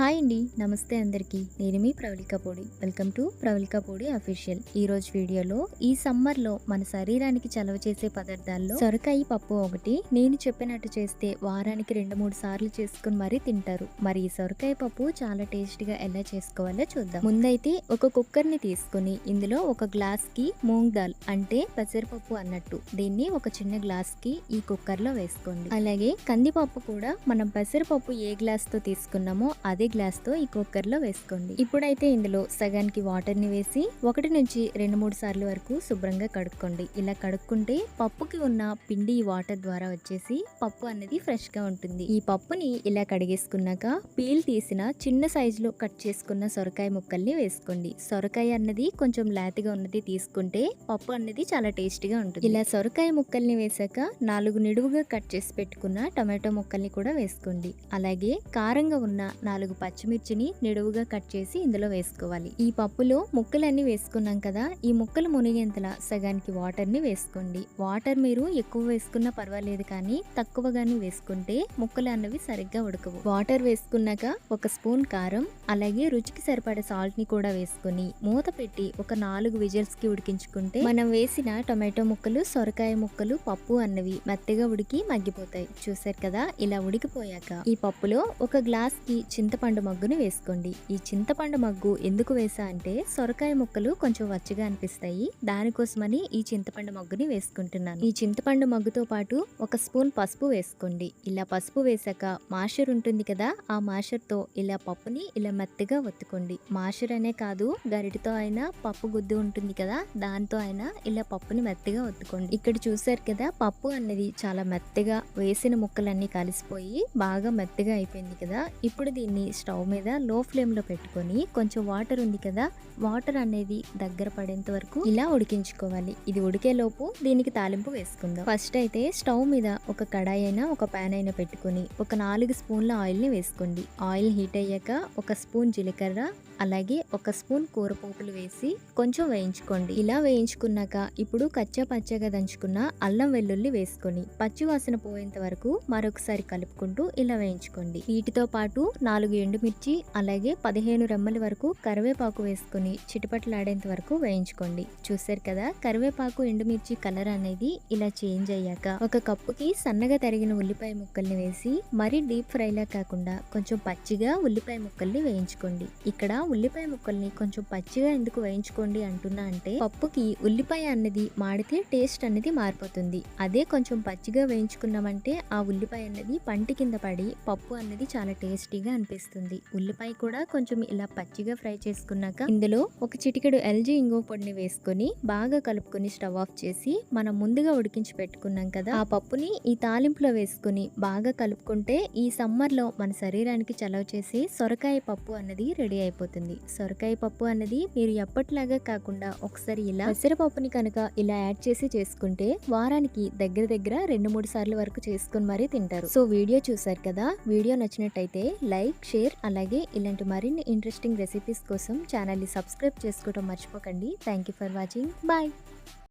Hi అండి. నమస్తే అందరికీ. నేను మీ ప్రవళిక పొడి. వెల్కమ్ టు ప్రవళిక పొడి అఫీషియల్. ఈ రోజు వీడియోలో ఈ సమ్మర్లో మన శరీరానికి చలవ చేసే పదార్థాల్లో సొరకాయ పప్పు ఒకటి నేను చెప్పినట్టు చేస్తే వారానికి రెండు మూడు సార్లు చేసుకుని మరీ తింటారు. మరి ఈ సొరకాయ పప్పు చాలా టేస్టీగా ఎలా చేసుకోవాలో చూద్దాం. ముందైతే ఒక కుక్కర్ని తీసుకుని ఇందులో ఒక గ్లాస్కి మూంగ్ దాల్ అంటే పెసరపప్పు అన్నట్టు. దీన్ని ఒక చిన్న గ్లాస్కి ఈ కుక్కర్లో వేసుకోండి. అలాగే కందిపప్పు కూడా మనం పెసరపప్పు ఏ గ్లాస్తో తీసుకున్నామో అదే గ్లాస్తో ఈ కుక్కర్లో వేసుకోండి. ఇప్పుడైతే ఇందులో సగానికి వాటర్ని వేసి ఒకటి నుంచి రెండు మూడు సార్లు వరకు శుభ్రంగా కడుక్కోండి. ఇలా కడుక్కుంటే పప్పుకి ఉన్న పిండి ఈ వాటర్ ద్వారా వచ్చేసి పప్పు అనేది ఫ్రెష్గా ఉంటుంది. ఈ పప్పుని ఇలా కడిగేసుకున్నాక పీల్ తీసిన చిన్న సైజులో కట్ చేసుకున్న సొరకాయ ముక్కల్ని వేసుకోండి. సొరకాయ అన్నది కొంచెం లేతగా ఉన్నది తీసుకుంటే పప్పు అన్నది చాలా టేస్టీగా ఉంటుంది. ఇలా సొరకాయ ముక్కల్ని వేసాక నాలుగు నిడువుగా కట్ చేసి పెట్టుకున్న టమాటో ముక్కల్ని కూడా వేసుకోండి. అలాగే కారంగా ఉన్న నాలుగు పచ్చిమిర్చిని నిడువుగా కట్ చేసి ఇందులో వేసుకోవాలి. ఈ పప్పులో ముక్కలన్నీ వేసుకున్నాం కదా ఈ ముక్కలు మునిగేంతలా సగానికి వాటర్ని వేసుకోండి. వాటర్ మీరు ఎక్కువ వేసుకున్నా పర్వాలేదు కానీ తక్కువగానే వేసుకుంటే ముక్కలు అన్నవి సరిగ్గా ఉడకవు. వాటర్ వేసుకున్నాక ఒక స్పూన్ కారం అలాగే రుచికి సరిపడే సాల్ట్ని కూడా వేసుకుని మూత పెట్టి ఒక నాలుగు విజల్స్కి ఉడికించుకుంటే మనం వేసిన టొమాటో ముక్కలు సొరకాయ ముక్కలు పప్పు అన్నవి మెత్తగా ఉడికి మగ్గిపోతాయి. చూసారు కదా ఇలా ఉడికిపోయాక ఈ పప్పులో ఒక గ్లాస్కి చింతపండు మగ్గుని వేసుకోండి. ఈ చింతపండు మగ్గు ఎందుకు వేసా అంటే సొరకాయ ముక్కలు కొంచెం వచ్చగా అనిపిస్తాయి. దానికోసమని ఈ చింతపండు మగ్గుని వేసుకుంటున్నాను. ఈ చింతపండు మగ్గుతో పాటు ఒక స్పూన్ పసుపు వేసుకోండి. ఇలా పసుపు వేసాక మాషర్ ఉంటుంది కదా ఆ మాషర్తో ఇలా పప్పుని ఇలా మెత్తగా ఒత్తుకోండి. మాషర్ అనే కాదు గరిటితో అయినా పప్పు గుద్దు ఉంటుంది కదా దాంతో అయినా ఇలా పప్పుని మెత్తగా ఒత్తుకోండి. ఇక్కడ చూసారు కదా పప్పు అన్నది చాలా మెత్తగా వేసిన ముక్కలన్నీ కలిసిపోయి బాగా మెత్తగా అయిపోయింది కదా. ఇప్పుడు దీన్ని స్టవ్ మీద లో ఫ్లేమ్లో పెట్టుకొని కొంచెం వాటర్ ఉంది కదా వాటర్ అనేది దగ్గర పడేంత వరకు ఇలా ఉడికించుకోవాలి. ఇది ఉడికేలోపు దీనికి తాలింపు వేసుకుందాం. ఫస్ట్ అయితే స్టవ్ మీద ఒక కడాయి అయినా ఒక ప్యాన్ అయినా పెట్టుకొని ఒక నాలుగు స్పూన్ల ఆయిల్ని వేసుకోండి. ఆయిల్ హీట్ అయ్యాక ఒక స్పూన్ జీలకర్ర అలాగే ఒక స్పూన్ కూరపోపులు వేసి కొంచెం వేయించుకోండి. ఇలా వేయించుకున్నాక ఇప్పుడు కచ్చా పచ్చగా దంచుకున్న అల్లం వెల్లుల్లి వేసుకొని పచ్చి వాసన పోయేంత వరకు మరొకసారి కలుపుకుంటూ ఇలా వేయించుకోండి. వీటితో పాటు నాలుగు ఎండుమిర్చి అలాగే పదిహేను రెమ్మల వరకు కరివేపాకు వేసుకుని చిటపట్లాడేంత వరకు వేయించుకోండి. చూసారు కదా కరివేపాకు ఎండుమిర్చి కలర్ అనేది ఇలా చేంజ్ అయ్యాక ఒక కప్పుకి సన్నగా తరిగిన ఉల్లిపాయ ముక్కల్ని వేసి మరీ డీప్ ఫ్రైలా కాకుండా కొంచెం పచ్చిగా ఉల్లిపాయ ముక్కల్ని వేయించుకోండి. ఇక్కడ ఉల్లిపాయ ముక్కల్ని కొంచెం పచ్చిగా ఎందుకు వేయించుకోండి అంటున్నా అంటే పప్పుకి ఉల్లిపాయ అన్నది మాడితే టేస్ట్ అనేది మారిపోతుంది. అదే కొంచెం పచ్చిగా వేయించుకున్నామంటే ఆ ఉల్లిపాయ అన్నది పంటి కింద పడి పప్పు అన్నది చాలా టేస్టీగా అనిపిస్తుంది. ఉల్లిపాయ కూడా కొంచెం ఇలా పచ్చిగా ఫ్రై చేసుకున్నాక ఇందులో ఒక చిటికెడు ఎల్జీ ఇంగో పొడిని వేసుకొని బాగా కలుపుకొని స్టవ్ ఆఫ్ చేసి మనం ముందుగా ఉడికించి పెట్టుకున్నాం కదా ఆ పప్పుని ఈ తాలింపులో వేసుకొని బాగా కలుపుకుంటే ఈ సమ్మర్లో మన శరీరానికి చలవ చేసి సొరకాయ పప్పు అన్నది రెడీ అయిపోతుంది. సొరకాయ పప్పు అన్నది మీరు ఎప్పటిలాగా కాకుండా ఒకసారి ఇలా పెసరపప్పుని కనుక ఇలా యాడ్ చేసి చేసుకుంటే వారానికి దగ్గర దగ్గర రెండు మూడు సార్లు వరకు చేసుకుని మరీ తింటారు. సో వీడియో చూసారు కదా? వీడియో నచ్చినట్టయితే లైక్ షేర్ అలాగే ఇలాంటి మరిన్ని ఇంట్రెస్టింగ్ రెసిపీస్ కోసం ఛానల్ని సబ్స్క్రైబ్ చేసుకోవడం మర్చిపోకండి. Thank you for watching bye